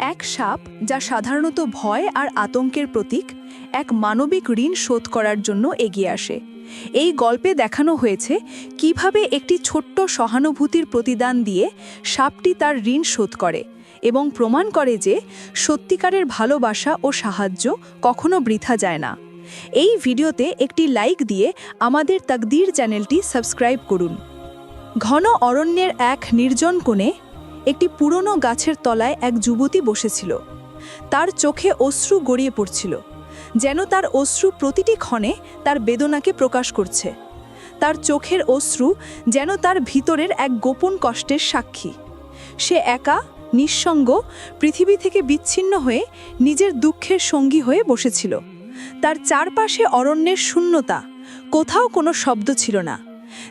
এক সাপ যা সাধারণত ভয় আর আতঙ্কের প্রতীক, এক মানবিক ঋণ শোধ করার জন্য এগিয়ে আসে। এই গল্পে দেখানো হয়েছে কীভাবে একটি ছোট্ট সহানুভূতির প্রতিদান দিয়ে সাপটি তার ঋণ শোধ করে এবং প্রমাণ করে যে সত্যিকারের ভালোবাসা ও সাহায্য কখনো বৃথা যায় না। এই ভিডিওতে একটি লাইক দিয়ে আমাদের তাকদির চ্যানেলটি সাবস্ক্রাইব করুন। ঘন অরণ্যের এক নির্জন কোণে একটি পুরনো গাছের তলায় এক যুবতী বসেছিল। তার চোখে অশ্রু গড়িয়ে পড়ছিল, যেন তার অশ্রু প্রতিটি ক্ষণে তার বেদনাকে প্রকাশ করছে। তার চোখের অশ্রু যেন তার ভিতরের এক গোপন কষ্টের সাক্ষী। সে একা, নিঃসঙ্গ, পৃথিবী থেকে বিচ্ছিন্ন হয়ে নিজের দুঃখের সঙ্গী হয়ে বসেছিল। তার চারপাশে অরণ্যের শূন্যতা, কোথাও কোনো শব্দ ছিল না।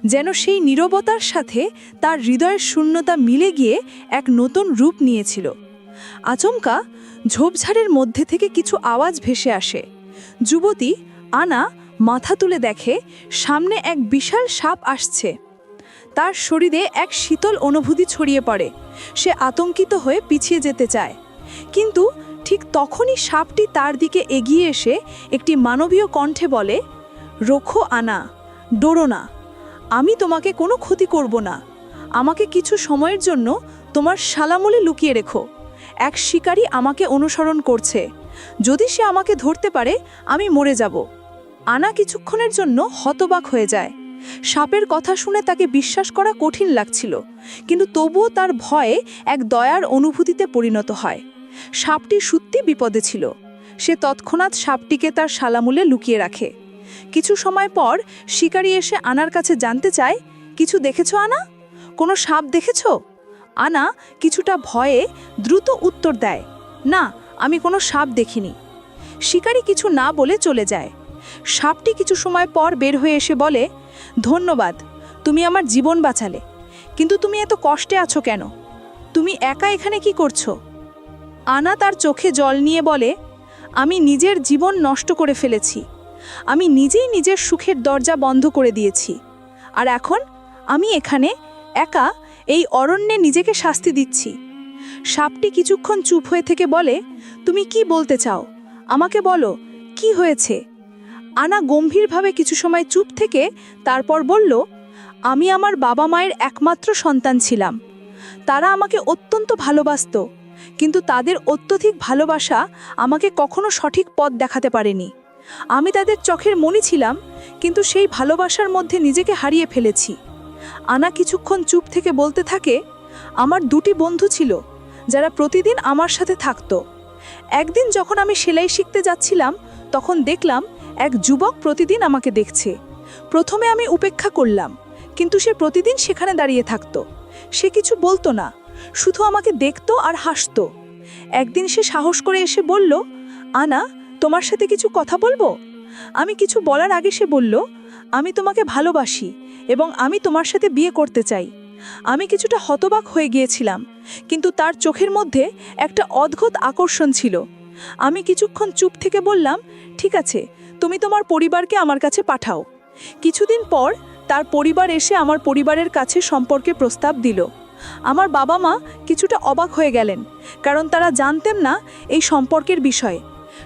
যেন সেই নীরবতার সাথে তার হৃদয়ের শূন্যতা মিলে গিয়ে এক নতুন রূপ নিয়েছিল। আচমকা ঝোপঝাড়ের মধ্যে থেকে কিছু আওয়াজ ভেসে আসে। যুবতী আনা মাথা তুলে দেখে, সামনে এক বিশাল সাপ আসছে। তার শরীরে এক শীতল অনুভূতি ছড়িয়ে পড়ে। সে আতঙ্কিত হয়ে পিছিয়ে যেতে চায়। কিন্তু ঠিক তখনই সাপটি তার দিকে এগিয়ে এসে একটি মানবীয় কণ্ঠে বলে, রোখো আনা, ডোরো না। আমি তোমাকে কোনো ক্ষতি করব না। আমাকে কিছু সময়ের জন্য তোমার শালামলে লুকিয়ে রেখো। এক শিকারী আমাকে অনুসরণ করছে। যদি সে আমাকে ধরতে পারে, আমি মরে যাব। আনা কিছুক্ষণের জন্য হতবাক হয়ে যায়। সাপের কথা শুনে তাকে বিশ্বাস করা কঠিন লাগছিল, কিন্তু তবুও তার ভয়ে এক দয়ার অনুভূতিতে পরিণত হয়। সাপটি সত্যি বিপদে ছিল। সে তৎক্ষণাৎ সাপটিকে তার শালামুলে লুকিয়ে রাখে। কিছু সময় পর শিকারী এসে আনার কাছে জানতে চায়, কিছু দেখেছ, আনা? কোনো সাপ দেখেছ? আনা কিছুটা ভয়ে দ্রুত উত্তর দেয়, না, আমি কোনো সাপ দেখিনি। শিকারী কিছু না বলে চলে যায়। সাপটি কিছু সময় পর বের হয়ে এসে বলে, ধন্যবাদ, তুমি আমার জীবন বাঁচালে, কিন্তু তুমি এত কষ্টে আছো কেন? তুমি একা এখানে কি করছ? আনা তার চোখে জল নিয়ে বলে, আমি নিজের জীবন নষ্ট করে ফেলেছি আমি নিজেই নিজের সুখের দরজা বন্ধ করে দিয়েছি। আর এখন আমি এখানে একা এই অরণ্যে নিজেকে শাস্তি দিচ্ছি। সাপটি কিছুক্ষণ চুপ হয়ে থেকে বলে, তুমি কি বলতে চাও? আমাকে বলো, কি হয়েছে? আনা গম্ভীরভাবে কিছু সময় চুপ থেকে তারপর বলল, আমি আমার বাবা মায়ের একমাত্র সন্তান ছিলাম। তারা আমাকে অত্যন্ত ভালোবাসত, কিন্তু তাদের অত্যধিক ভালোবাসা আমাকে কখনো সঠিক পথ দেখাতে পারেনি। আমি তাদের চোখের মনি ছিলাম, কিন্তু সেই ভালোবাসার মধ্যে নিজেকে হারিয়ে ফেলেছি। আনা কিছুক্ষণ চুপ থেকে বলতে থাকে, আমার দুটি বন্ধু ছিল, যারা প্রতিদিন আমার সাথে থাকত। একদিন যখন আমি সেলাই শিখতে যাচ্ছিলাম, তখন দেখলাম এক যুবক প্রতিদিন আমাকে দেখছে। প্রথমে আমি উপেক্ষা করলাম, কিন্তু সে প্রতিদিন সেখানে দাঁড়িয়ে থাকতো। সে কিছু বলতো না, শুধু আমাকে দেখত আর হাসতো। একদিন সে সাহস করে এসে বলল, আনা তোমার সাথে কিছু কথা বলব? আমি কিছু বলার আগে সে বলল, আমি তোমাকে ভালোবাসি এবং আমি তোমার সাথে বিয়ে করতে চাই। আমি কিছুটা হতবাক হয়ে গিয়েছিলাম, কিন্তু তার চোখের মধ্যে একটা অদ্ভুত আকর্ষণ ছিল। আমি কিছুক্ষণ চুপ থেকে বললাম, ঠিক আছে, তুমি তোমার পরিবারকে আমার কাছে পাঠাও। কিছুদিন পর তার পরিবার এসে আমার পরিবারের কাছে সম্পর্কে প্রস্তাব দিল। আমার বাবা মা কিছুটা অবাক হয়ে গেলেন, কারণ তারা জানতেন না এই সম্পর্কের বিষয়ে।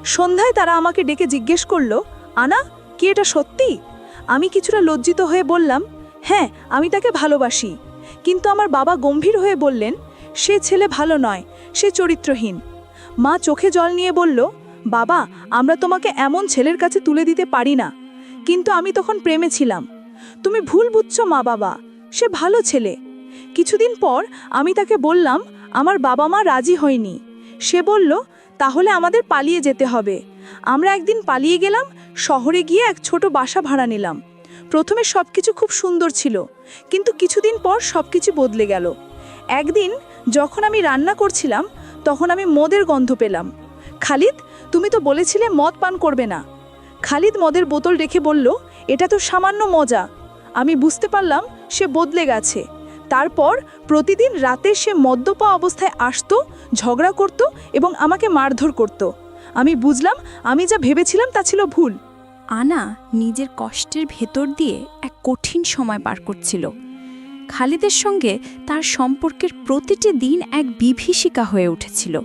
সন্ধ্যায় তারা আমাকে ডেকে জিজ্ঞেস করল, আনা, কি এটা সত্যি? আমি কিছুটা লজ্জিত হয়ে বললাম হ্যাঁ আমি তাকে ভালোবাসি। কিন্তু আমার বাবা গম্ভীর হয়ে বললেন, সে ছেলে ভালো নয়, সে চরিত্রহীন। মা চোখে জল নিয়ে বলল, বাবা, আমরা তোমাকে এমন ছেলের কাছে তুলে দিতে পারি না। কিন্তু আমি তখন প্রেমে ছিলাম। তুমি ভুল বুঝছ, মা বাবা, সে ভালো ছেলে। কিছুদিন পর আমি তাকে বললাম, আমার বাবা মা রাজি হয়নি। সে বলল তাহলে আমাদের পালিয়ে যেতে হবে। আমরা একদিন পালিয়ে গেলাম, শহরে গিয়ে এক ছোট বাসা ভাড়া নিলাম। প্রথমে সব কিছু খুব সুন্দর ছিল, কিন্তু কিছুদিন পর সব কিছু বদলে গেল। একদিন যখন আমি রান্না করছিলাম, তখন আমি মদের গন্ধ পেলাম। খালিদ, তুমি তো বলেছিলে মদ পান করবে না। খালিদ মদের বোতল রেখে বলল, এটা তো সামান্য মজা। আমি বুঝতে পারলাম সে বদলে গেছে। তারপর প্রতিদিন রাতে সে মদ্যপা অবস্থায় আসতো, ঝগড়া করত এবং আমাকে মারধর করত। আমি বুঝলাম, আমি যা ভেবেছিলাম তা ছিল ভুল। আনা নিজের কষ্টের ভেতর দিয়ে এক কঠিন সময় পার করছিল। খালিদের সঙ্গে তার সম্পর্কের প্রতিটি দিন এক বিভীষিকা হয়ে উঠেছিল।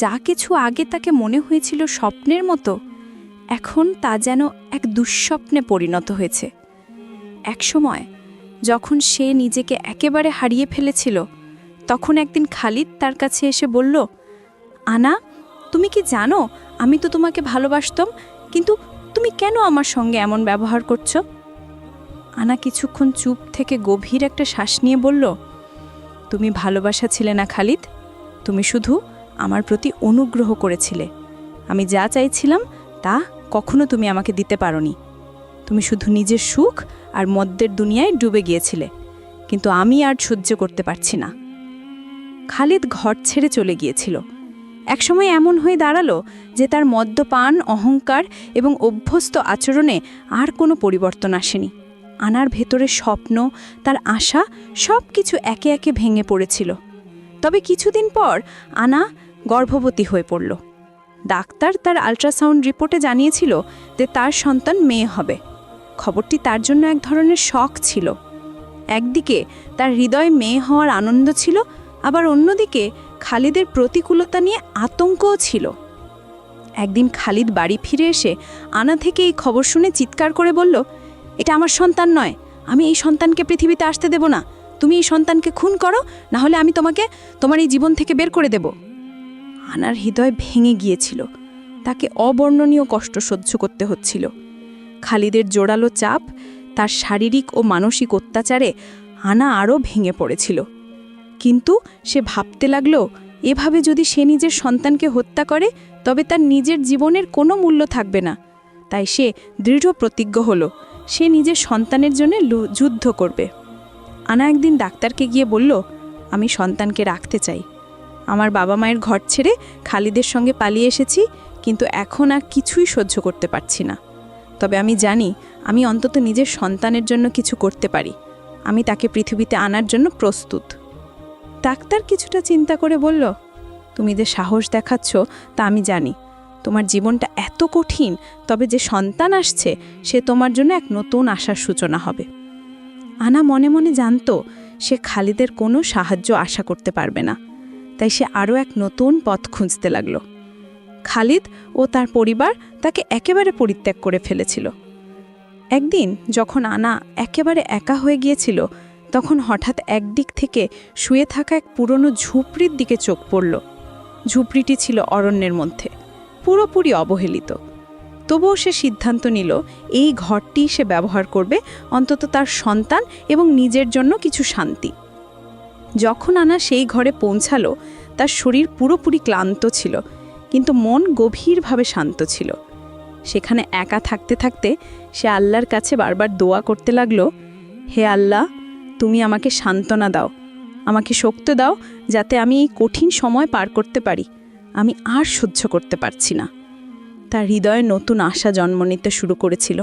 যা কিছু আগে তাকে মনে হয়েছিল স্বপ্নের মতো, এখন তা যেন এক দুঃস্বপ্নে পরিণত হয়েছে। একসময় যখন সে নিজেকে একেবারে হারিয়ে ফেলেছিল, তখন একদিন খালিদ তার কাছে এসে বলল, আনা, তুমি কি জানো, আমি তো তোমাকে ভালোবাসতাম, কিন্তু তুমি কেন আমার সঙ্গে এমন ব্যবহার করছ? আনা কিছুক্ষণ চুপ থেকে গভীর একটা শ্বাস নিয়ে বলল, তুমি ভালোবাসা ছিলে না খালিদ, তুমি শুধু আমার প্রতি অনুগ্রহ করেছিলে। আমি যা চাইছিলাম তা কখনো তুমি আমাকে দিতে পারোনি। তুমি শুধু নিজের সুখ আর মদ্যের দুনিয়ায় ডুবে গিয়েছিলে, কিন্তু আমি আর সহ্য করতে পারছি না। খালিদ ঘর ছেড়ে চলে গিয়েছিল। একসময় এমন হয়ে দাঁড়াল যে তার মদ্যপান, অহংকার এবং অভ্যস্ত আচরণে আর কোনো পরিবর্তন আসেনি। আনার ভেতরে স্বপ্ন, তার আশা সব কিছু একে একে ভেঙে পড়েছিল। তবে কিছুদিন পর আনা গর্ভবতী হয়ে পড়ল। ডাক্তার তার আল্ট্রাসাউন্ড রিপোর্টে জানিয়েছিল যে তার সন্তান মেয়ে হবে। খবরটি তার জন্য এক ধরনের শখ ছিল। একদিকে তার হৃদয় মেয়ে হওয়ার আনন্দ ছিল, আবার অন্যদিকে খালিদের প্রতিকূলতা নিয়ে আতঙ্কও ছিল। একদিন খালিদ বাড়ি ফিরে এসে আনা থেকে এই খবর শুনে চিৎকার করে বলল, এটা আমার সন্তান নয়, আমি এই সন্তানকে পৃথিবীতে আসতে দেব না। তুমি এই সন্তানকে খুন করো না হলে আমি তোমাকে তোমার এই জীবন থেকে বের করে দেব। আনার হৃদয় ভেঙে গিয়েছিল। তাকে অবর্ণনীয় কষ্ট সহ্য করতে হচ্ছিল। খালিদের জোরালো চাপ, তার শারীরিক ও মানসিক অত্যাচারে আনা আরও ভেঙে পড়েছিল। কিন্তু সে ভাবতে লাগল, এভাবে যদি সে নিজের সন্তানকে হত্যা করে, তবে তার নিজের জীবনের কোনো মূল্য থাকবে না। তাই সে দৃঢ় প্রতিজ্ঞ হলো, সে নিজের সন্তানের জন্য যুদ্ধ করবে। আনা একদিন ডাক্তারকে গিয়ে বলল, আমি সন্তানকে রাখতে চাই। আমার বাবা মায়ের ঘর ছেড়ে খালিদের সঙ্গে পালিয়ে এসেছি, কিন্তু এখন আর কিছুই সহ্য করতে পারছি না। তবে আমি জানি আমি অন্তত নিজের সন্তানের জন্য কিছু করতে পারি। আমি তাকে পৃথিবীতে আনার জন্য প্রস্তুত। ডাক্তার কিছুটা চিন্তা করে বলল, তুমি যে সাহস দেখাচ্ছ, তা আমি জানি। তোমার জীবনটা এত কঠিন, তবে যে সন্তান আসছে, সে তোমার জন্য এক নতুন আশার সূচনা হবে আনা মনে মনে জানতো, সে খালিদের কোনো সাহায্য আশা করতে পারবে না। তাই সে আরও এক নতুন পথ খুঁজতে লাগল। খালিদ ও তার পরিবার তাকে একেবারে পরিত্যাগ করে ফেলেছিল। একদিন যখন আনা একেবারে একা হয়ে গিয়েছিল, তখন হঠাৎ একদিক থেকে শুয়ে থাকা এক পুরনো ঝুপড়ির দিকে চোখ পড়ল। ঝুপড়িটি ছিল অরণ্যের মধ্যে, পুরোপুরি অবহেলিত। তবুও সে সিদ্ধান্ত নিল, এই ঘরটি সে ব্যবহার করবে অন্তত তার সন্তান এবং নিজের জন্য কিছু শান্তি। যখন আনা সেই ঘরে পৌঁছালো, তার শরীর পুরোপুরি ক্লান্ত ছিল। কিন্তু মন গভীরভাবে শান্ত ছিল। সেখানে একা থাকতে থাকতে সে আল্লাহর কাছে বারবার দোয়া করতে লাগল, হে আল্লাহ, তুমি আমাকে সান্ত্বনা দাও, আমাকে শক্তি দাও যাতে আমি এই কঠিন সময় পার করতে পারি। আমি আর সহ্য করতে পারছি না। তার হৃদয়ে নতুন আশা জন্ম নিতে শুরু করেছিল।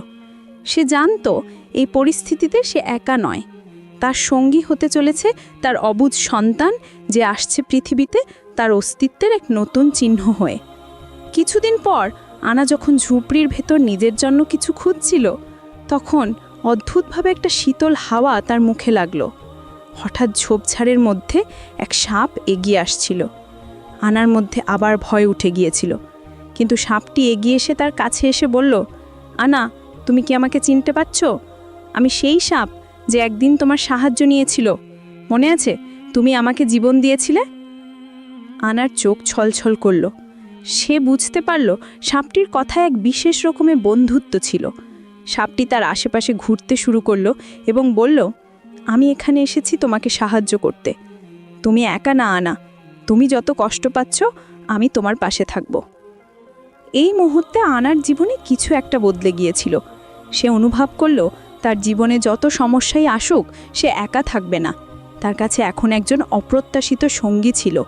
সে জানতো এই পরিস্থিতিতে সে একা নয়। তার সঙ্গী হতে চলেছে তার অবুজ সন্তান যে আসছে পৃথিবীতে তার অস্তিত্বের এক নতুন চিহ্ন হয়ে। কিছুদিন পর আনা যখন ঝুপড়ির ভেতর নিজের জন্য কিছু খুঁজছিল, তখন অদ্ভুতভাবে একটা শীতল হাওয়া তার মুখে লাগল। হঠাৎ ঝোপঝাড়ের মধ্যে এক সাপ এগিয়ে আসছিল। আনার মধ্যে আবার ভয় উঠে গিয়েছিল। কিন্তু সাপটি এগিয়ে এসে তার কাছে এসে বলল, আনা, তুমি কি আমাকে চিনতে পারছ? আমি সেই সাপ যে একদিন তোমার সাহায্য নিয়েছিল। মনে আছে? তুমি আমাকে জীবন দিয়েছিলে? আনার চোখ ছলছল করল। সে বুঝতে পারল সাপটির কথায় এক বিশেষ রকমের বন্ধুত্ব ছিল। সাপটি তার আশেপাশে ঘুরতে শুরু করল এবং বলল, আমি এখানে এসেছি তোমাকে সাহায্য করতে। তুমি একা না আনা। তুমি যত কষ্ট পাচ্ছ, আমি তোমার পাশে থাকব এই মুহূর্তে আনার জীবনে কিছু একটা বদলে গিয়েছিল। সে অনুভব করল, তার জীবনে যত সমস্যাই আসুক, সে একা থাকবে না। তার কাছে এখন একজন অপ্রত্যাশিত সঙ্গী ছিল।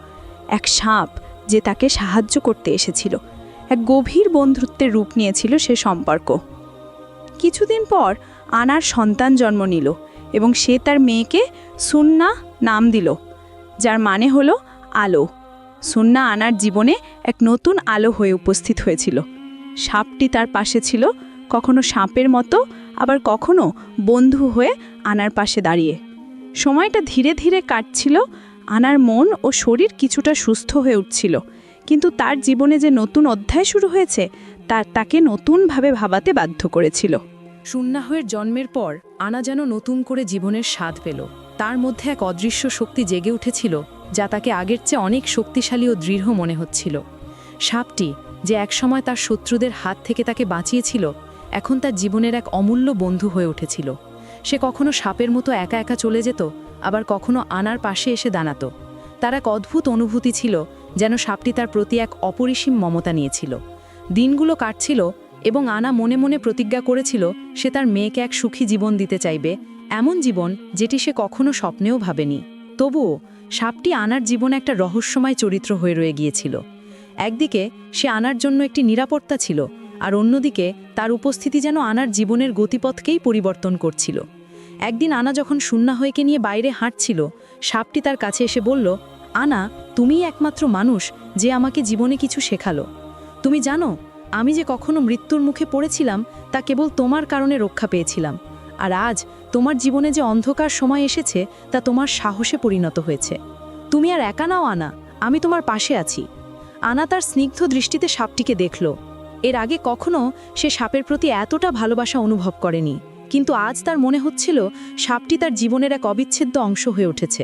এক সাপ যে তাকে সাহায্য করতে এসেছিল। এক গভীর বন্ধুত্বের রূপ নিয়েছিল সে সম্পর্ক। কিছুদিন পর আনার সন্তান জন্ম নিল এবং সে তার মেয়েকে সুন্না নাম দিল, যার মানে হলো আলো। সুন্না আনার জীবনে এক নতুন আলো হয়ে উপস্থিত হয়েছিল। সাপটি তার পাশে ছিল, কখনো সাপের মতো, আবার কখনো বন্ধু হয়ে আনার পাশে দাঁড়িয়ে। সময়টা ধীরে ধীরে কাটছিল আনার মন ও শরীর কিছুটা সুস্থ হয়ে উঠছিল। কিন্তু তার জীবনে যে নতুন অধ্যায় শুরু হয়েছে তার তাকে নতুনভাবে ভাবাতে বাধ্য করেছিল। সুন্নাহের জন্মের পর আনা যেন নতুন করে জীবনের স্বাদ পেল। তার মধ্যে এক অদৃশ্য শক্তি জেগে উঠেছিল, যা তাকে আগের চেয়ে অনেক শক্তিশালী ও দৃঢ় মনে হচ্ছিল। সাপটি, যে একসময় তার শত্রুদের হাত থেকে তাকে বাঁচিয়েছিল, এখন তার জীবনের এক অমূল্য বন্ধু হয়ে উঠেছিল। সে কখনো সাপের মতো একা একা চলে যেত, আবার কখনো আনার পাশে এসে দাঁড়াতো। তার এক অদ্ভুত অনুভূতি ছিল যেন সাপটি তার প্রতি এক অপরিসীম মমতা নিয়েছিল। দিনগুলো কাটছিল এবং আনা মনে মনে প্রতিজ্ঞা করেছিল সে তার মেয়েকে এক সুখী জীবন দিতে চাইবে, এমন জীবন যেটি সে কখনো স্বপ্নেও ভাবেনি। তবুও, সাপটি আনার জীবনে একটা রহস্যময় চরিত্র হয়ে রয়ে গিয়েছিল। একদিকে, সে আনার জন্য একটি নিরাপত্তা ছিল আর অন্যদিকে, তার উপস্থিতি যেন আনার জীবনের গতিপথকেই পরিবর্তন করছিল। একদিন আনা যখন সুন্নাহয়কে নিয়ে বাইরে হাঁটছিল, সাপটি তার কাছে এসে বলল, আনা, তুমিই একমাত্র মানুষ যে আমাকে জীবনে কিছু শেখালো। তুমি জানো, আমি যে কখনো মৃত্যুর মুখে পড়েছিলাম, তা কেবল তোমার কারণে রক্ষা পেয়েছিলাম। আর আজ, তোমার জীবনে যে অন্ধকার সময় এসেছে, তা তোমার সাহসে পরিণত হয়েছে। তুমি আর একা নাও, আনা, আমি তোমার পাশে আছি। আনা তার স্নিগ্ধ দৃষ্টিতে সাপটিকে দেখল। এর আগে কখনো সে সাপের প্রতি এতটা ভালোবাসা অনুভব করেনি, কিন্তু আজ তার মনে হচ্ছিল সাপটি তার জীবনের এক অবিচ্ছেদ্য অংশ হয়ে উঠেছে।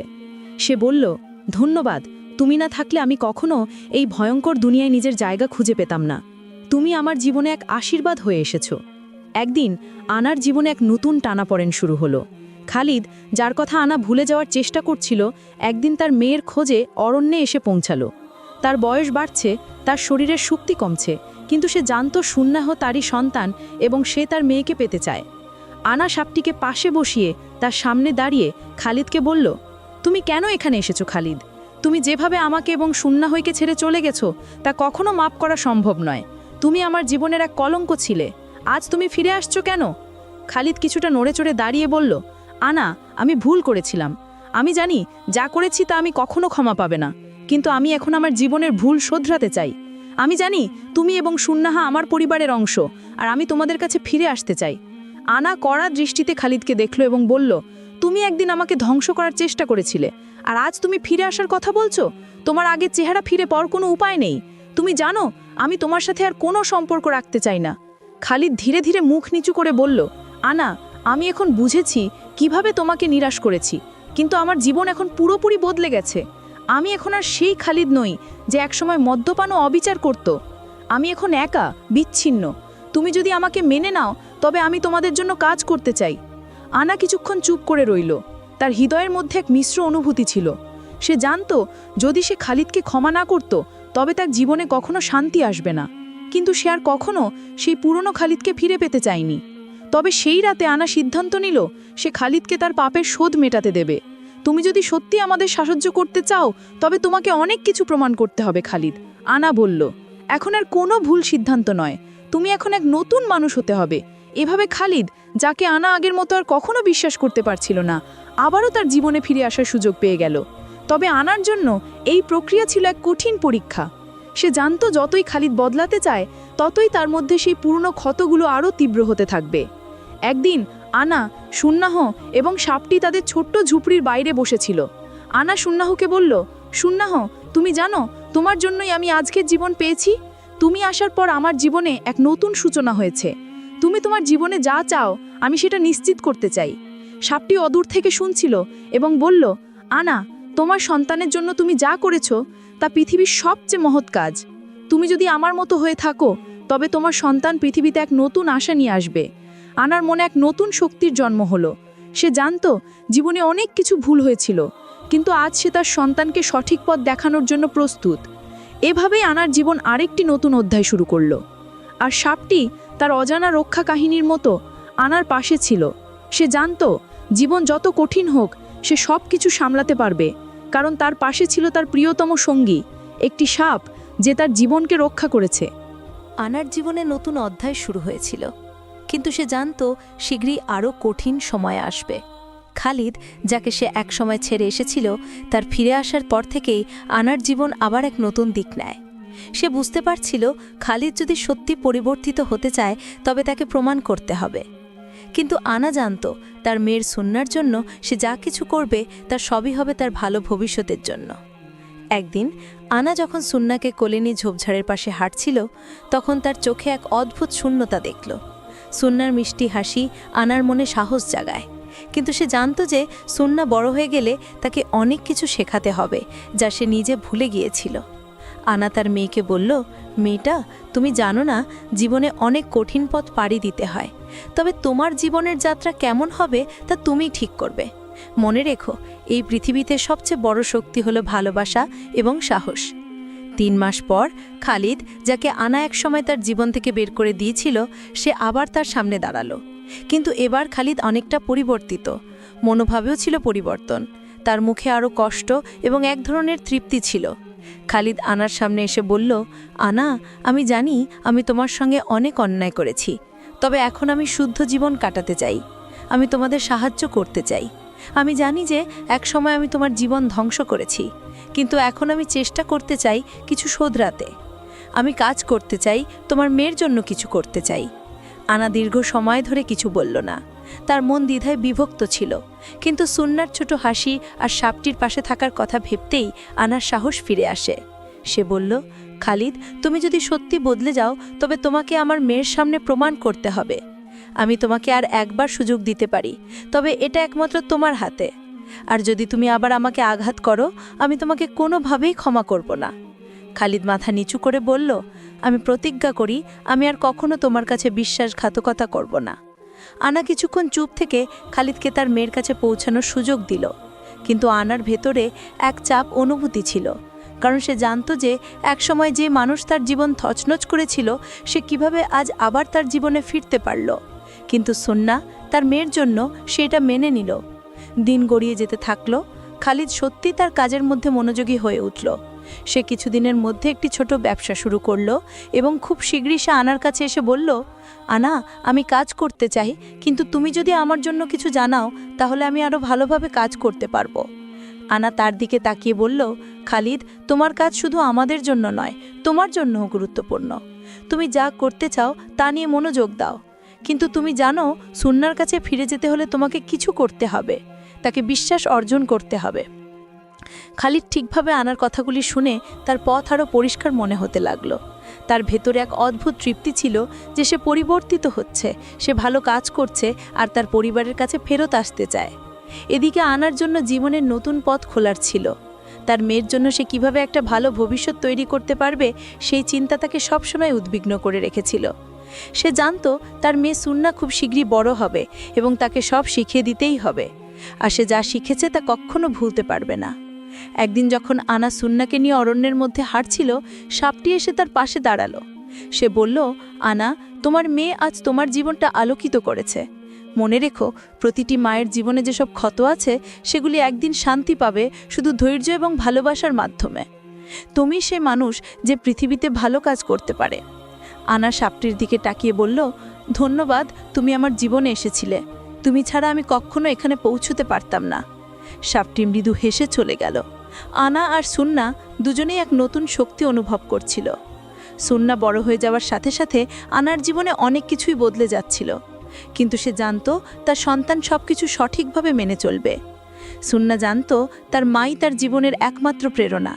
সে বলল, ধন্যবাদ, তুমি না থাকলে আমি কখনো এই ভয়ঙ্কর দুনিয়ায় নিজের জায়গা খুঁজে পেতাম না। তুমি আমার জীবনে এক আশীর্বাদ হয়ে এসেছ। একদিন আনার জীবনে এক নতুন টানাপড়েন শুরু হলো। খালিদ, যার কথা আনা ভুলে যাওয়ার চেষ্টা করছিল, একদিন তার মেয়ের খোঁজে অরণ্যে এসে পৌঁছালো। তার বয়স বাড়ছে, তার শরীরের শক্তি কমছে কিন্তু সে জানত সুন্নাহ তারই সন্তান এবং সে তার মেয়েকে পেতে চায়। আনা সাপটিকে পাশে বসিয়ে তার সামনে দাঁড়িয়ে খালিদকে বলল, তুমি কেন এখানে এসেছ খালিদ? তুমি যেভাবে আমাকে এবং সুন্নাহইকে ছেড়ে চলে গেছো, তা কখনো মাপ করা সম্ভব নয়। তুমি আমার জীবনের এক কলঙ্ক ছিলে। আজ তুমি ফিরে আসছো কেন? খালিদ কিছুটা নড়ে চড়ে দাঁড়িয়ে বলল, আনা, আমি ভুল করেছিলাম। আমি জানি যা করেছি তা আমি কখনো ক্ষমা পাবে না। কিন্তু আমি এখন আমার জীবনের ভুল শোধরাতে চাই। আমি জানি তুমি এবং সুন্নাহা আমার পরিবারের অংশ, আর আমি তোমাদের কাছে ফিরে আসতে চাই। আনা কড়া দৃষ্টিতে খালিদকে দেখল এবং বলল, তুমি একদিন আমাকে ধ্বংস করার চেষ্টা করেছিলে, আর আজ তুমি ফিরে আসার কথা বলছো? তোমার আগে চেহারা ফিরে পাওয়ার কোনো উপায় নেই। তুমি জানো, আমি তোমার সাথে আর কোনো সম্পর্ক রাখতে চাই না। খালিদ ধীরে ধীরে মুখ নিচু করে বলল, আনা, আমি এখন বুঝেছি কীভাবে তোমাকে নিরাশ করেছি, কিন্তু আমার জীবন এখন পুরোপুরি বদলে গেছে। আমি এখন আর সেই খালিদ নই যে একসময় মদ্যপান ও অবিচার করত। আমি এখন একা, বিচ্ছিন্ন। তুমি যদি আমাকে মেনে নাও, তবে আমি তোমাদের জন্য কাজ করতে চাই। আনা কিছুক্ষণ চুপ করে রইল। তার হৃদয়ের মধ্যে এক মিশ্র অনুভূতি ছিল। সে জানতো, যদি সে খালিদকে ক্ষমা না করত, তবে তার জীবনে কখনো শান্তি আসবে না। কিন্তু সে আর কখনো সেই পুরনো খালিদকে ফিরে পেতে চায়নি। তবে সেই রাতে আনা সিদ্ধান্ত নিল, সে খালিদকে তার পাপের শোধ মেটাতে দেবে। তুমি যদি সত্যি আমাদের সাহায্য করতে চাও, তবে তোমাকে অনেক কিছু প্রমাণ করতে হবে, খালিদ। আনা বলল, এখন আর কোনো ভুল সিদ্ধান্ত নয়। তুমি এখন এক নতুন মানুষ হতে হবে। এভাবে খালিদ, যাকে আনা আগের মতো আর কখনো বিশ্বাস করতে পারছিল না, আবারও তার জীবনে ফিরে আসার সুযোগ পেয়ে গেল। তবে আনার জন্য এই প্রক্রিয়া ছিল এক কঠিন পরীক্ষা। সে জানত যতই খালিদ বদলাতে চায়, ততই তার মধ্যে সেই পুরনো ক্ষতগুলো আরও তীব্র হতে থাকবে। একদিন আনা সুন্নাহ এবং সাপটি তাদের ছোট্ট ঝুপড়ির বাইরে বসেছিল। আনা সুন্নাহকে বলল, সুন্নাহ, তুমি জানো, তোমার জন্যই আমি আজকের জীবন পেয়েছি? তুমি আসার পর আমার জীবনে এক নতুন সূচনা হয়েছে। তুমি তোমার জীবনে যা চাও, আমি সেটা নিশ্চিত করতে চাই। সাপটি অদূর থেকে শুনছিল এবং বলল, আনা, তোমার সন্তানের জন্য তুমি যা করেছ, তা পৃথিবীর সবচেয়ে মহৎ কাজ। তুমি যদি আমার মতো হয়ে থাকো, তবে তোমার সন্তান পৃথিবীতে এক নতুন আশা নিয়ে আসবে। আনার মনে এক নতুন শক্তির জন্ম হলো। সে জানত, জীবনে অনেক কিছু ভুল হয়েছিল, কিন্তু আজ সে তার সন্তানকে সঠিক পথ দেখানোর জন্য প্রস্তুত। এভাবেই আনার জীবন আরেকটি নতুন অধ্যায় শুরু করল। আর সাপটি তার অজানা রক্ষা কাহিনীর মতো আনার পাশে ছিল। সে জানতো, জীবন যত কঠিন হোক, সে সব কিছু সামলাতে পারবে, কারণ তার পাশে ছিল তার প্রিয়তম সঙ্গী, একটি সাপ, যে তার জীবনকে রক্ষা করেছে। আনার জীবনে নতুন অধ্যায় শুরু হয়েছিল। কিন্তু সে জানত শীঘ্রই আরও কঠিন সময় আসবে। খালিদ, যাকে সে একসময় ছেড়ে এসেছিল, তার ফিরে আসার পর থেকেই আনার জীবন আবার এক নতুন দিক নেয়। সে বুঝতে পারছিল খালিদ যদি সত্যি পরিবর্তিত হতে চায়, তবে তাকে প্রমাণ করতে হবে। কিন্তু আনা জানত তার মেয়ের সুন্নার জন্য সে যা কিছু করবে তার সবই হবে তার ভালো ভবিষ্যতের জন্য। একদিন আনা যখন সুন্নাকে কোলে নিয়ে ঝোপঝাড়ের পাশে হাঁটছিল, তখন তার চোখে এক অদ্ভুত শূন্যতা দেখল। সুন্নার মিষ্টি হাসি আনার মনে সাহস জাগায়। কিন্তু সে জানতো যে সুন্না বড় হয়ে গেলে তাকে অনেক কিছু শেখাতে হবে, যা সে নিজে ভুলে গিয়েছিল। আনা তার মেয়েকে বলল, মেয়েটা, তুমি জানো না, জীবনে অনেক কঠিন পথ পাড়ি দিতে হয়। তবে তোমার জীবনের যাত্রা কেমন হবে, তা তুমি ঠিক করবে। মনে রেখো, এই পৃথিবীতে সবচেয়ে বড় শক্তি হলো ভালোবাসা এবং সাহস। তিন মাস পর খালিদ, যাকে আনা এক সময় তার জীবন থেকে বের করে দিয়েছিল, সে আবার তার সামনে দাঁড়াল। কিন্তু এবার খালিদ অনেকটা পরিবর্তিত। মনোভাবেও ছিল পরিবর্তন। তার মুখে আরও কষ্ট এবং এক ধরনের তৃপ্তি ছিল। খালিদ আনার সামনে এসে বলল, আনা, আমি জানি আমি তোমার সঙ্গে অনেক অন্যায় করেছি, তবে এখন আমি শুদ্ধ জীবন কাটাতে চাই। আমি তোমাদের সাহায্য করতে চাই। আমি জানি যে এক সময় আমি তোমার জীবন ধ্বংস করেছি। কিন্তু এখন আমি চেষ্টা করতে চাই কিছু শোধরাতে। আমি কাজ করতে চাই, তোমার মেয়ের জন্য কিছু করতে চাই। আনা দীর্ঘ সময় ধরে কিছু বলল না। তার মন দ্বিধায় বিভক্ত ছিল। কিন্তু সুন্নার ছোট হাসি আর সাপটির পাশে থাকার কথা ভেবতেই আনার সাহস ফিরে আসে। সে বলল, খালিদ, তুমি যদি সত্যি বদলে যাও, তবে তোমাকে আমার মেয়ের সামনে প্রমাণ করতে হবে। আমি তোমাকে আর একবার সুযোগ দিতে পারি, তবে এটা একমাত্র তোমার হাতে। আর যদি তুমি আবার আমাকে আঘাত করো, আমি তোমাকে কোনোভাবেই ক্ষমা করব না। খালিদ মাথা নিচু করে বলল, আমি প্রতিজ্ঞা করি, আমি আর কখনো তোমার কাছে বিশ্বাসঘাতকতা করব না। আনা কিছুক্ষণ চুপ থেকে খালিদকে তার মেয়ের কাছে পৌঁছানোর সুযোগ দিল। কিন্তু আনার ভেতরে এক চাপ অনুভূতি ছিল, কারণ সে জানতো যে একসময় যে মানুষ তার জীবন থচনচ করেছিল, সে কীভাবে আজ আবার তার জীবনে ফিরতে পারল। কিন্তু সন্না তার মেয়ের জন্য সে এটা মেনে নিল। দিন গড়িয়ে যেতে থাকল, খালিদ সত্যি তার কাজের মধ্যে মনোযোগী হয়ে উঠল। সে কিছুদিনের মধ্যে একটি ছোট ব্যবসা শুরু করল এবং খুব শীঘ্রই সে আনার কাছে এসে বলল, আনা, আমি কাজ করতে চাই, কিন্তু তুমি যদি আমার জন্য কিছু জানাও, তাহলে আমি আরও ভালোভাবে কাজ করতে পারব। আনা তার দিকে তাকিয়ে বলল, খালিদ, তোমার কাজ শুধু আমাদের জন্য নয়, তোমার জন্যও গুরুত্বপূর্ণ। তুমি যা করতে চাও, তা নিয়ে মনোযোগ দাও। কিন্তু তুমি জানো, সুন্নার কাছে ফিরে যেতে হলে তোমাকে কিছু করতে হবে। তাকে বিশ্বাস অর্জন করতে হবে। খালিদ ঠিকভাবে আনার কথাগুলি শুনে তার পথ আরও পরিষ্কার মনে হতে লাগল। তার ভেতরে এক অদ্ভুত তৃপ্তি ছিল যে সে পরিবর্তিত হচ্ছে, সে ভালো কাজ করছে আর তার পরিবারের কাছে ফেরত আসতে চায়। এদিকে আনার জন্য জীবনের নতুন পথ খোলার ছিল। তার মেয়ের জন্য সে কীভাবে একটা ভালো ভবিষ্যৎ তৈরি করতে পারবে, সেই চিন্তা তাকে সবসময় উদ্বিগ্ন করে রেখেছিল। সে জানতো তার মেয়ে সুন্না খুব শীঘ্রই বড় হবে এবং তাকে সব শিখিয়ে দিতেই হবে। আর সে যা শিখেছে তা কখনো ভুলতে পারবে না। একদিন যখন আনা সুন্নাকে নিয়ে অরণ্যের মধ্যে হাঁটছিল, সাপটি এসে তার পাশে দাঁড়াল। সে বলল, আনা, তোমার মেয়ে আজ তোমার জীবনটা আলোকিত করেছে। মনে রেখো, প্রতিটি মায়ের জীবনে যেসব ক্ষত আছে, সেগুলি একদিন শান্তি পাবে শুধু ধৈর্য এবং ভালোবাসার মাধ্যমে। তুমি সে মানুষ যে পৃথিবীতে ভালো কাজ করতে পারে। আনা সাপটির দিকে তাকিয়ে বলল, ধন্যবাদ, তুমি আমার জীবনে এসেছিলে। তুমি ছাড়া আমি কখনো এখানে পৌঁছতে পারতাম না। সাপটি মৃদু হেসে চলে গেল। আনা আর সুন্না দুজনেই এক নতুন শক্তি অনুভব করছিল। সুন্না বড় হয়ে যাওয়ার সাথে সাথে আনার জীবনে অনেক কিছুই বদলে যাচ্ছিল। কিন্তু সে জানত তার সন্তান সব কিছু সঠিকভাবে মেনে চলবে। সুন্না জানত তার মাই তার জীবনের একমাত্র প্রেরণা।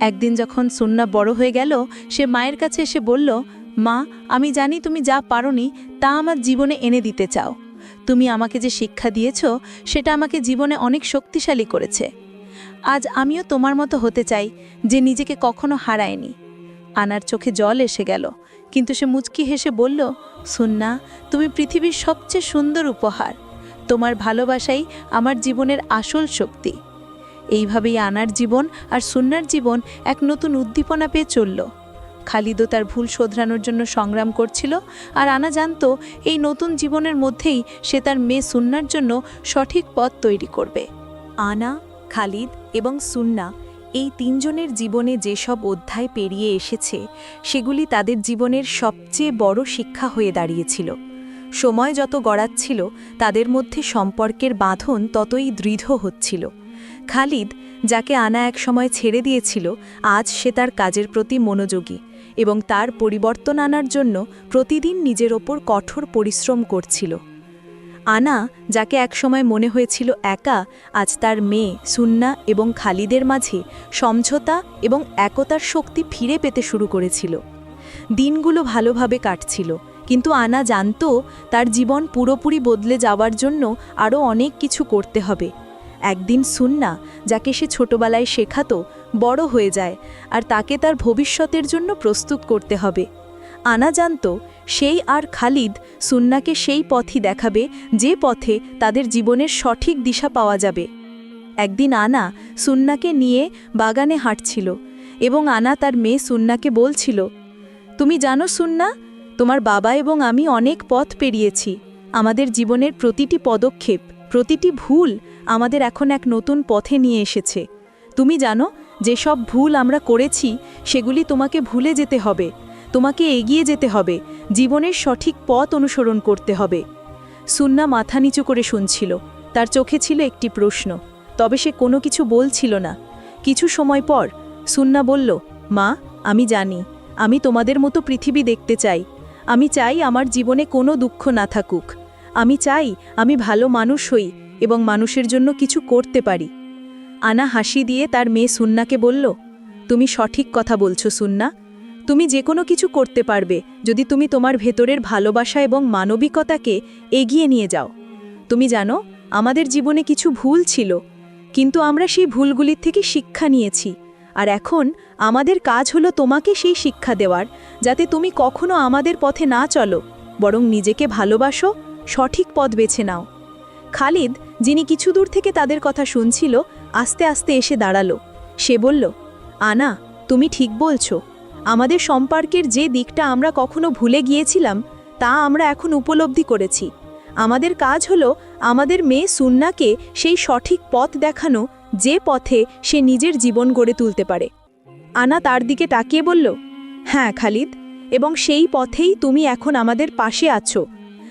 একদিন যখন সুন্না বড় হয়ে গেল, সে মায়ের কাছে এসে বলল, মা, আমি জানি তুমি যা পারোনি, তা আমার জীবনে এনে দিতে চাও। তুমি আমাকে যে শিক্ষা দিয়েছ, সেটা আমাকে জীবনে অনেক শক্তিশালী করেছে। আজ আমিও তোমার মতো হতে চাই, যে নিজেকে কখনো হারায়নি। আনার চোখে জল এসে গেল, কিন্তু সে মুচকি হেসে বলল, সুন্না, তুমি পৃথিবীর সবচেয়ে সুন্দর উপহার। তোমার ভালোবাসাই আমার জীবনের আসল শক্তি। এইভাবেই আনার জীবন আর সুন্নার জীবন এক নতুন উদ্দীপনা পেয়ে চলল। খালিদও তার ভুল শোধরানোর জন্য সংগ্রাম করছিল আর আনা জানতো এই নতুন জীবনের মধ্যেই সে তার মেয়ে সুন্নার জন্য সঠিক পথ তৈরি করবে। আনা, খালিদ এবং সুন্না এই তিনজনের জীবনে যেসব অধ্যায় পেরিয়ে এসেছে, সেগুলি তাদের জীবনের সবচেয়ে বড় শিক্ষা হয়ে দাঁড়িয়েছিল। সময় যত গড়াচ্ছিল, তাদের মধ্যে সম্পর্কের বাঁধন ততই দৃঢ় হচ্ছিল। খালিদ, যাকে আনা এক সময় ছেড়ে দিয়েছিল, আজ সে তার কাজের প্রতি মনোযোগী। এবং তার পরিবর্তন আনার জন্য প্রতিদিন নিজের ওপর কঠোর পরিশ্রম করছিল। আনা, যাকে একসময় মনে হয়েছিল একা, আজ তার মেয়ে সুন্না এবং খালিদের মাঝে সমঝোতা এবং একতার শক্তি ফিরে পেতে শুরু করেছিল। দিনগুলো ভালোভাবে কাটছিল, কিন্তু আনা জানতো তার জীবন পুরোপুরি বদলে যাওয়ার জন্য আরও অনেক কিছু করতে হবে। একদিন সুন্না, যাকে সে ছোটবেলায় শেখাতো বড় হয়ে যায় আর তাকে তার ভবিষ্যতের জন্য প্রস্তুত করতে হবে। আনা জানত, সেই আর খালিদ সুন্নাকে সেই পথই দেখাবে, যে পথে তাদের জীবনের সঠিক দিশা পাওয়া যাবে। একদিন আনা সুন্নাকে নিয়ে বাগানে হাঁটছিল এবং আনা তার মেয়ে সুন্নাকে বলছিল, তুমি জানো সুন্না, তোমার বাবা এবং আমি অনেক পথ পেরিয়েছি। আমাদের জীবনের প্রতিটি পদক্ষেপ, প্রতিটি ভুল আমাদের এখন এক নতুন পথে নিয়ে এসেছে। তুমি জানো যেসব ভুল আমরা করেছি, সেগুলি তোমাকে ভুলে যেতে হবে। তোমাকে এগিয়ে যেতে হবে। জীবনের সঠিক পথ অনুসরণ করতে হবে। সুন্না মাথা নিচু করে শুনছিল। তার চোখে ছিল একটি প্রশ্ন। তবে সে কোনো কিছু বলছিল না। কিছু সময় পর সুন্না বলল, মা, আমি জানি। আমি তোমাদের মতো পৃথিবী দেখতে চাই। আমি চাই আমার জীবনে কোনো দুঃখ না থাকুক। আমি চাই আমি ভালো মানুষ হই এবং মানুষের জন্য কিছু করতে পারি। আনা হাসি দিয়ে তার মেয়ে সুন্নাকে বলল, তুমি সঠিক কথা বলছো, সুন্না। তুমি যে কোনো কিছু করতে পারবে যদি তুমি তোমার ভেতরের ভালোবাসা এবং মানবিকতাকে এগিয়ে নিয়ে যাও। তুমি জানো, আমাদের জীবনে কিছু ভুল ছিল, কিন্তু আমরা সেই ভুলগুলির থেকে শিক্ষা নিয়েছি। আর এখন আমাদের কাজ হলো তোমাকে সেই শিক্ষা দেওয়ার, যাতে তুমি কখনো আমাদের পথে না চলো, বরং নিজেকে ভালোবাসো, সঠিক পথ বেছে নাও। খালিদ, যিনি কিছু দূর থেকে তাদের কথা শুনছিল আস্তে আস্তে এসে দাঁড়াল। সে বলল, আনা, তুমি ঠিক বলছো। আমাদের সম্পর্কের যে দিকটা আমরা কখনো ভুলে গিয়েছিলাম, তা আমরা এখন উপলব্ধি করেছি। আমাদের কাজ হলো আমাদের মেয়ে সুন্নাকে সেই সঠিক পথ দেখানো, যে পথে সে নিজের জীবন গড়ে তুলতে পারে। আনা তার দিকে তাকিয়ে বলল হ্যাঁ খালিদ, এবং সেই পথেই তুমি এখন আমাদের পাশে আছো।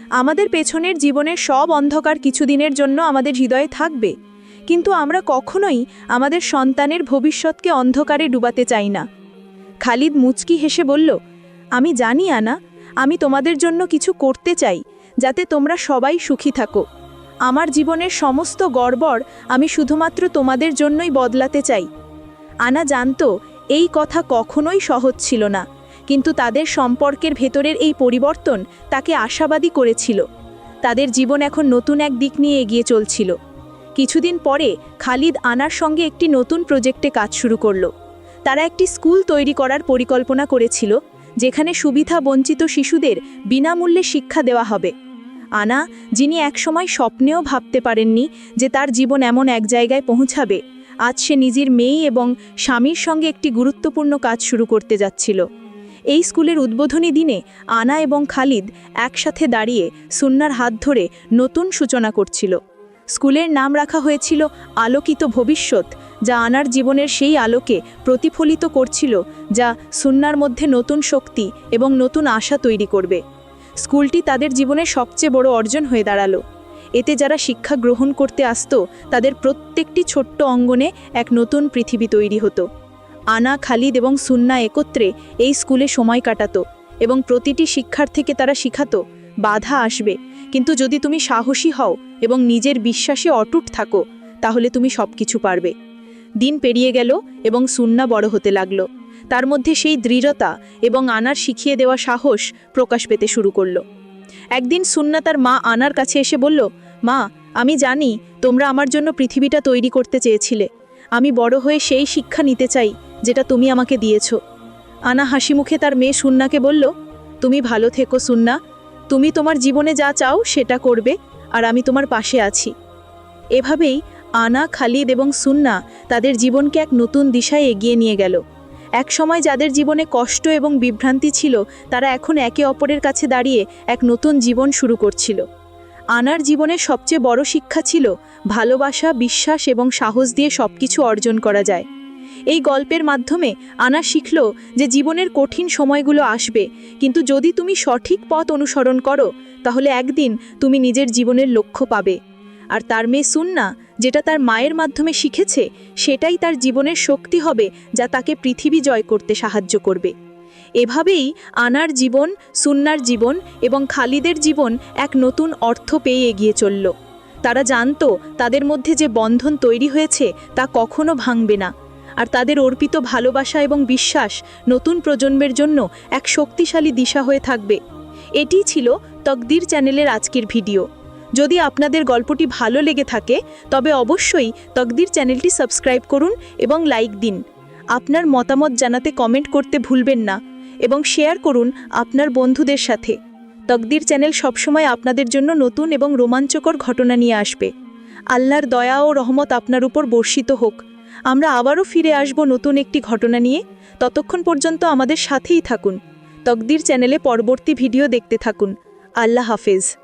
আমাদের পেছনের জীবনের সব অন্ধকার কিছুদিনের জন্য আমাদের হৃদয়ে থাকবে। কিন্তু আমরা কখনোই আমাদের সন্তানের ভবিষ্যৎকে অন্ধকারে ডুবাতে চাই না। খালিদ মুচকি হেসে বলল, আমি জানি, আনা, আমি তোমাদের জন্য কিছু করতে চাই, যাতে তোমরা সবাই সুখী থাকো। আমার জীবনের সমস্ত গড়বড় আমি শুধুমাত্র তোমাদের জন্যই বদলাতে চাই। আনা জানত, এই কথা কখনোই সহজ ছিল না, কিন্তু তাদের সম্পর্কের ভেতরের এই পরিবর্তন তাকে আশাবাদী করেছিল। তাদের জীবন এখন নতুন এক দিক নিয়ে এগিয়ে চলছিল। কিছুদিন পরে খালিদ আনার সঙ্গে একটি নতুন প্রজেক্টে কাজ শুরু করল। তারা একটি স্কুল তৈরি করার পরিকল্পনা করেছিল, যেখানে সুবিধা বঞ্চিত শিশুদের বিনামূল্যে শিক্ষা দেওয়া হবে। আনা, যিনি একসময় স্বপ্নেও ভাবতে পারেননি যে তার জীবন এমন এক জায়গায় পৌঁছাবে, আজ সে নিজের মেয়ে এবং স্বামীর সঙ্গে একটি গুরুত্বপূর্ণ কাজ শুরু করতে যাচ্ছিল। এই স্কুলের উদ্বোধনী দিনে আনা এবং খালিদ একসাথে দাঁড়িয়ে সুন্নার হাত ধরে নতুন সূচনা করছিল। স্কুলের নাম রাখা হয়েছিল আলোকিত ভবিষ্যৎ, যা আনার জীবনের সেই আলোকে প্রতিফলিত করছিল, যা সুন্নার মধ্যে নতুন শক্তি এবং নতুন আশা তৈরি করবে। স্কুলটি তাদের জীবনের সবচেয়ে বড় অর্জন হয়ে দাঁড়াল। এতে যারা শিক্ষা গ্রহণ করতে আসতো, তাদের প্রত্যেকটি ছোট্ট অঙ্গনে এক নতুন পৃথিবী তৈরি হতো। আনা, খালিদ এবং সুন্না একত্রে এই স্কুলে সময় কাটাতো এবং প্রতিটি শিক্ষার্থীকে তারা শিখাতো, বাধা আসবে কিন্তু যদি তুমি সাহসী হও এবং নিজের বিশ্বাসে অটুট থাকো, তাহলে তুমি সব কিছু পারবে। দিন পেরিয়ে গেল এবং সুন্না বড় হতে লাগল। তার মধ্যে সেই দৃঢ়তা এবং আনার শিখিয়ে দেওয়া সাহস প্রকাশ পেতে শুরু করল। একদিন সুন্না তার মা আনার কাছে এসে বলল, মা, আমি জানি তোমরা আমার জন্য পৃথিবীটা তৈরি করতে চেয়েছিলে। আমি বড় হয়ে সেই শিক্ষা নিতে চাই যেটা তুমি আমাকে দিয়েছ। আনা হাসি মুখে তার মেয়ে সুন্নাকে বলল, তুমি ভালো থেকো সুন্না তুমি তোমার জীবনে যা চাও সেটা করবে, আর আমি তোমার পাশে আছি। এভাবেই আনা, খালিদ এবং সুন্না তাদের জীবনকে এক নতুন দিশায় এগিয়ে নিয়ে গেল। এক সময় যাদের জীবনে কষ্ট এবং বিভ্রান্তি ছিল, তারা এখন একে অপরের কাছে দাঁড়িয়ে এক নতুন জীবন শুরু করছিল। আনার জীবনের সবচেয়ে বড় শিক্ষা ছিল, ভালোবাসা, বিশ্বাস এবং সাহস দিয়ে সব কিছু অর্জন করা যায়। এই গল্পের মাধ্যমে আনা শিখল যে জীবনের কঠিন সময়গুলো আসবে। কিন্তু যদি তুমি সঠিক পথ অনুসরণ করো, তাহলে একদিন তুমি নিজের জীবনের লক্ষ্য পাবে। আর তার মেয়ে সুন্না, যেটা তার মায়ের মাধ্যমে শিখেছে, সেটাই তার জীবনের শক্তি হবে যা তাকে পৃথিবী জয় করতে সাহায্য করবে। এভাবেই আনার জীবন, সুন্নার জীবন এবং খালিদের জীবন এক নতুন অর্থ পেয়ে এগিয়ে চলল। তারা জানত তাদের মধ্যে যে বন্ধন তৈরি হয়েছে তা কখনো ভাঙবে না। আর তাদের অর্পিত ভালোবাসা এবং বিশ্বাস নতুন প্রজন্মের জন্য এক শক্তিশালী দিশা হয়ে থাকবে। এটি ছিল তকদির চ্যানেলের আজকের ভিডিও। যদি আপনাদের গল্পটি ভালো লেগে থাকে, তবে অবশ্যই তকদির চ্যানেলটি সাবস্ক্রাইব করুন এবং লাইক দিন। আপনার মতামত জানাতে কমেন্ট করতে ভুলবেন না এবং শেয়ার করুন আপনার বন্ধুদের সাথে। তকদির চ্যানেল সবসময় আপনাদের জন্য নতুন এবং রোমাঞ্চকর ঘটনা নিয়ে আসবে। আল্লাহর দয়া ও রহমত আপনার উপর বর্ষিত হোক। আমরা আবারও ফিরে আসব নতুন একটি ঘটনা নিয়ে। ততক্ষণ পর্যন্ত আমাদের সাথেই থাকুন। তকদির চ্যানেলে পরবর্তী ভিডিও দেখতে থাকুন। আল্লাহ হাফেজ।